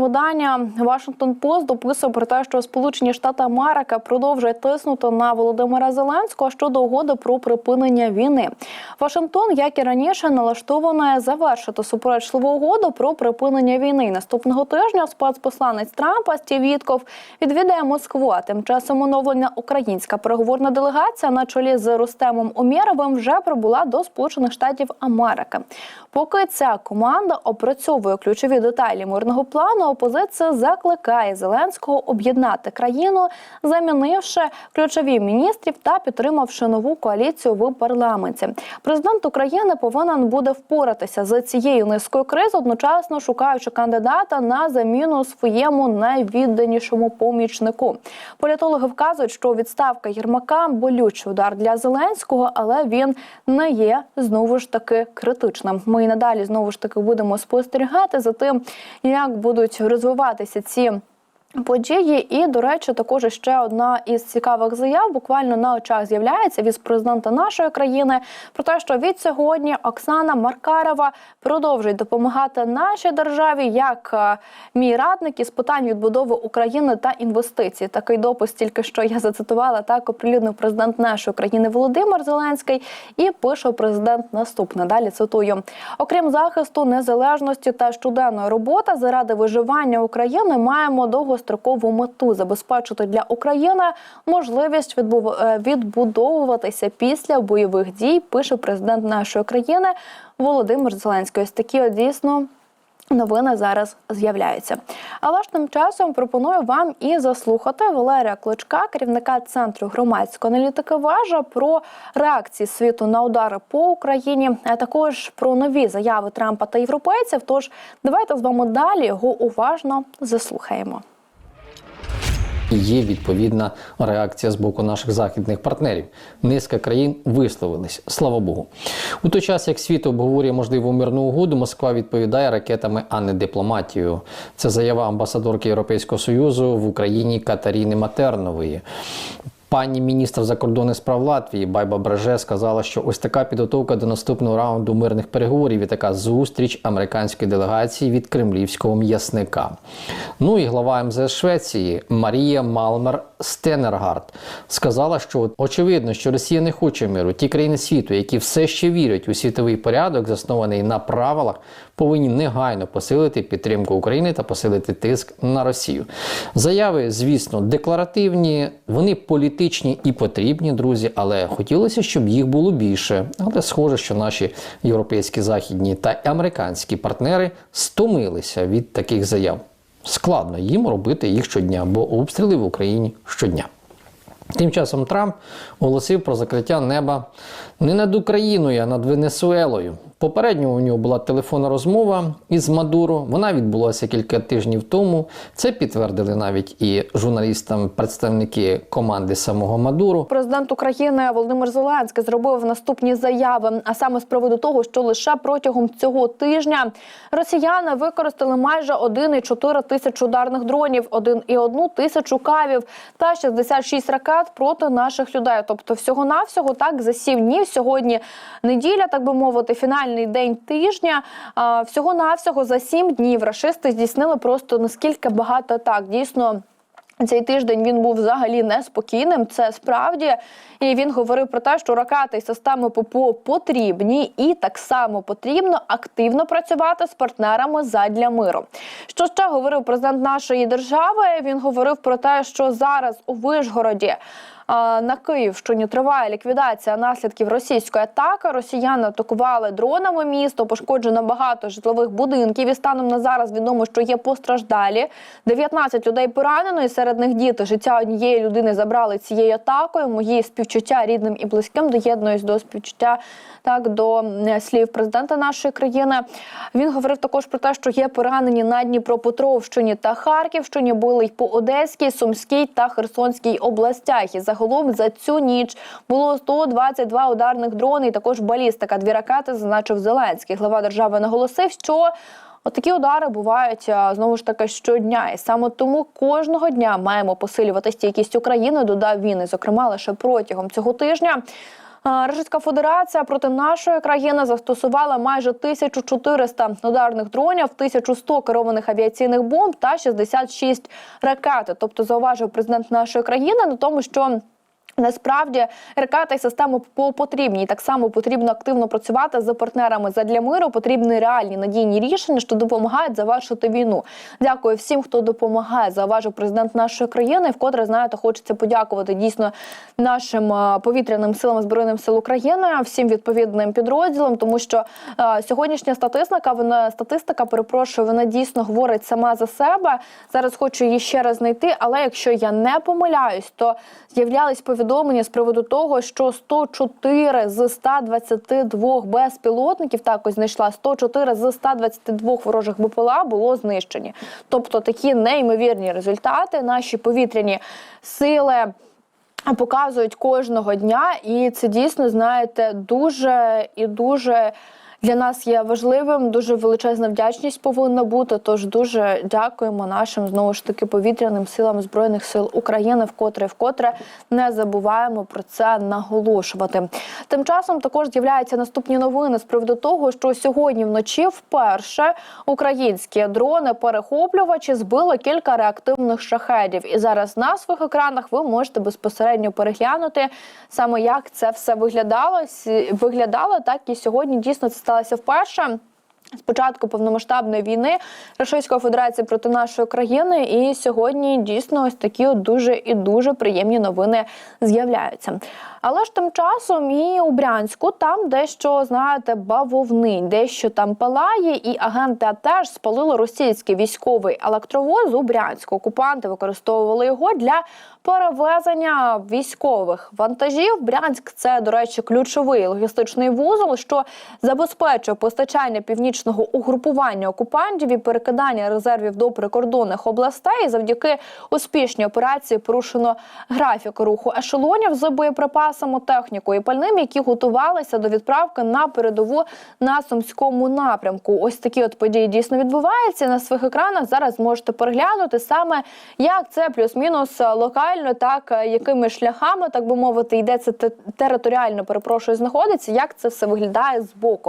видання Вашингтон Пост дописує про те, що Сполучені Штати Америки продовжують тиснути на Володимира Зеленського щодо угоди про припинення війни. Вашингтон, як і раніше, налаштований завершити суперечливу угоду про припинення війни. Наступного тижня спецпосланець Трампа Стів Вітков відвідає Москву. А тим часом оновлена українська переговорна делегація на чолі з Рустемом Умєровим вже прибула до Сполучених Штатів Америки. Поки ця команда опрацьовує ключові деталі мирного плану, опозиція закликає Зеленського об'єднати країну, замінивши ключові міністрів та підтримавши нову коаліцію в парламенті. Президент України повинен буде впоратися з цією низкою криз, одночасно шукаючи кандидата на заміну своєму найвідданішому помічнику. Політологи вказують, що відставка Єрмака болючий удар для Зеленського, але він не є знову ж таки критичним. Ми і надалі знову ж таки будемо спостерігати за тим, як будуть розвиватися ці. Події, і до речі, також ще одна із цікавих заяв буквально на очах з'являється від президента нашої країни про те, що від сьогодні Оксана Маркарова продовжує допомагати нашій державі як е, мій радник із питань відбудови України та інвестицій. Такий допис тільки що я зацитувала так оприлюднив президент нашої країни Володимир Зеленський. І пише президент наступне. Далі цитую: окрім захисту незалежності та щоденної роботи заради виживання України маємо довгострокову мету забезпечити для України можливість відбув- е, відбудовуватися після бойових дій. Пише президент нашої країни Володимир Зеленський. Ось такі дійсно. Новини зараз з'являються. Але ж тим часом пропоную вам і заслухати Валерія Клочка, керівника центру громадської аналітики Важа, про реакції світу на удари по Україні, а також про нові заяви Трампа та європейців. Тож давайте з вами далі його уважно заслухаємо. І Є відповідна реакція з боку наших західних партнерів. Низка країн висловились, слава Богу. У той час, як світ обговорює можливу мирну угоду, Москва відповідає ракетами, а не дипломатією. Це заява амбасадорки Європейського Союзу в Україні Катаріни Матернової. Пані міністр закордонних справ Латвії Байба Бреже сказала, що ось така підготовка до наступного раунду мирних переговорів і така зустріч американської делегації від кремлівського м'ясника. Ну і глава МЗС Швеції Марія Малмер Стенергард сказала, що очевидно, що Росія не хоче миру. Ті країни світу, які все ще вірять у світовий порядок, заснований на правилах, повинні негайно посилити підтримку України та посилити тиск на Росію. Заяви, звісно, декларативні, вони політичні і потрібні, друзі, але хотілося, щоб їх було більше. Але схоже, що наші європейські західні та американські партнери стомилися від таких заяв. Складно їм робити їх щодня, бо обстріли в Україні щодня. Тим часом Трамп оголосив про закриття неба не над Україною, а над Венесуелою. Попередньо у нього була телефонна розмова із Мадуро. Вона відбулася кілька тижнів тому. Це підтвердили навіть і журналістам представники команди самого Мадуро. Президент України Володимир Зеленський зробив наступні заяви, а саме з приводу того, що лише протягом цього тижня росіяни використали майже 1,4 тисяч ударних дронів, 1,1 тисячу кавів та 66 ракет проти наших людей. Тобто, всього навсього так за 7 днів. Сьогодні неділя, так би мовити, фінальний день тижня. Всього навсього за 7 днів рашисти здійснили просто наскільки багато атак. Дійсно. Цей тиждень він був взагалі неспокійним. Це справді, і він говорив про те, що ракети і системи ППО потрібні, і так само потрібно активно працювати з партнерами задля миру. Що ще говорив президент нашої держави? Він говорив про те, що зараз у Вишгороді. На Київщині триває ліквідація наслідків російської атаки. Росіяни атакували дронами місто, пошкоджено багато житлових будинків. І станом на зараз відомо, що є постраждалі. 19 людей поранено, і серед них діти. Життя однієї людини забрали цією атакою. Мої співчуття рідним і близьким доєднуюсь до співчуття так до слів президента нашої країни. Він говорив також про те, що є поранені на Дніпропетровщині та Харківщині. Були й по Одеській, Сумській та Херсонській областях. І загалом за цю ніч було 122 ударних дрони. І також балістика. Дві ракети зазначив Зеленський. Глава держави наголосив, що. Отакі удари бувають знову ж таки щодня, і саме тому кожного дня маємо посилювати стійкість України. Додав він, і зокрема лише протягом цього тижня. Російська Федерація проти нашої країни застосувала майже 1400 ударних дронів, 1100 керованих авіаційних бомб та 66 ракет. Тобто, зауважив президент нашої країни на тому, що Насправді ракети і системи ППО потрібні. І так само потрібно активно працювати з партнерами задля миру. Потрібні реальні надійні рішення, що допомагають завершити війну. Дякую всім, хто допомагає. Зауважив президент нашої країни. Вкотре знаєте, хочеться подякувати дійсно нашим е, повітряним силам збройним сил України, всім відповідним підрозділам, тому що е, сьогоднішня статистика, вона статистика, перепрошую, вона дійсно говорить сама за себе. Зараз хочу її ще раз знайти. Але якщо я не помиляюсь, то з'являлись повідомлення з приводу того, що 104 з 122 безпілотників також знайшла 104 з 122 ворожих БПЛА було знищені. Тобто такі неймовірні результати наші повітряні сили. Показують кожного дня, і це дійсно знаєте дуже і дуже для нас є важливим. Дуже величезна вдячність повинна бути. Тож дуже дякуємо нашим знову ж таки повітряним силам збройних сил України, вкотре вкотре не забуваємо про це наголошувати. Тим часом також з'являються наступні новини з приводу того, що сьогодні вночі вперше українські дрони перехоплювачі збили кілька реактивних шахедів. І зараз на своїх екранах ви можете безпосередньо переглянути саме як це все виглядало. Виглядало так і сьогодні дійсно це сталося вперше. З початку повномасштабної війни Російської Федерації проти нашої країни, і сьогодні дійсно ось такі от дуже і дуже приємні новини з'являються. Але ж тим часом і у Брянську там дещо знаєте бавовни, дещо там палає, і агенти теж спалили російський військовий електровоз у Брянську. Окупанти використовували його для перевезення військових вантажів. Брянськ це, до речі, ключовий логістичний вузол, що забезпечує постачання північного угрупування окупантів і перекидання резервів до прикордонних областей. Завдяки успішній операції порушено графік руху ешелонів з боєприпасами, технікою і пальним, які готувалися до відправки на передову на сумському напрямку. Ось такі от події дійсно відбуваються на своїх екранах. Зараз можете переглянути саме як це плюс-мінус локально, так е, якими шляхами, так би мовити, йде це те- територіально, перепрошую, знаходиться, як це все виглядає з боку.